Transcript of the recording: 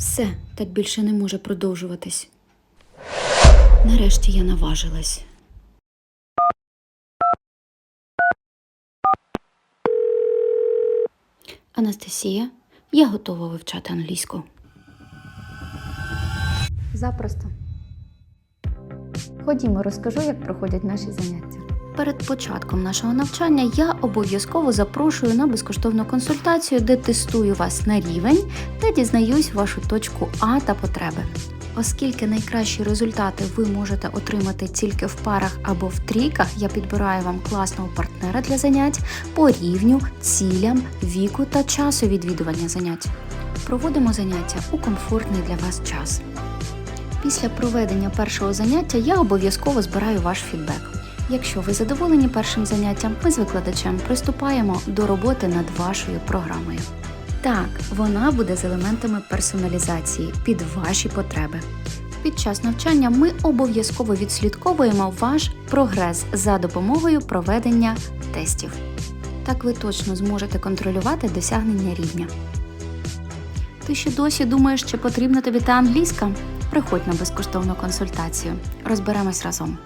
Все, так більше не може продовжуватись. Нарешті я наважилась. Анастасія, я готова вивчати англійську. Запросто. Ходімо, розкажу, як проходять наші заняття. Перед початком нашого навчання я обов'язково запрошую на безкоштовну консультацію, де тестую вас на рівень та дізнаюсь вашу точку А та потреби. Оскільки найкращі результати ви можете отримати тільки в парах або в трійках, я підбираю вам класного партнера для занять по рівню, цілям, віку та часу відвідування занять. Проводимо заняття у комфортний для вас час. Після проведення першого заняття я обов'язково збираю ваш фідбек. Якщо ви задоволені першим заняттям, ми з викладачем приступаємо до роботи над вашою програмою. Так, вона буде з елементами персоналізації під ваші потреби. Під час навчання ми обов'язково відслідковуємо ваш прогрес за допомогою проведення тестів. Так ви точно зможете контролювати досягнення рівня. Ти ще досі думаєш, чи потрібна тобі та англійська? Приходь на безкоштовну консультацію. Розберемось разом.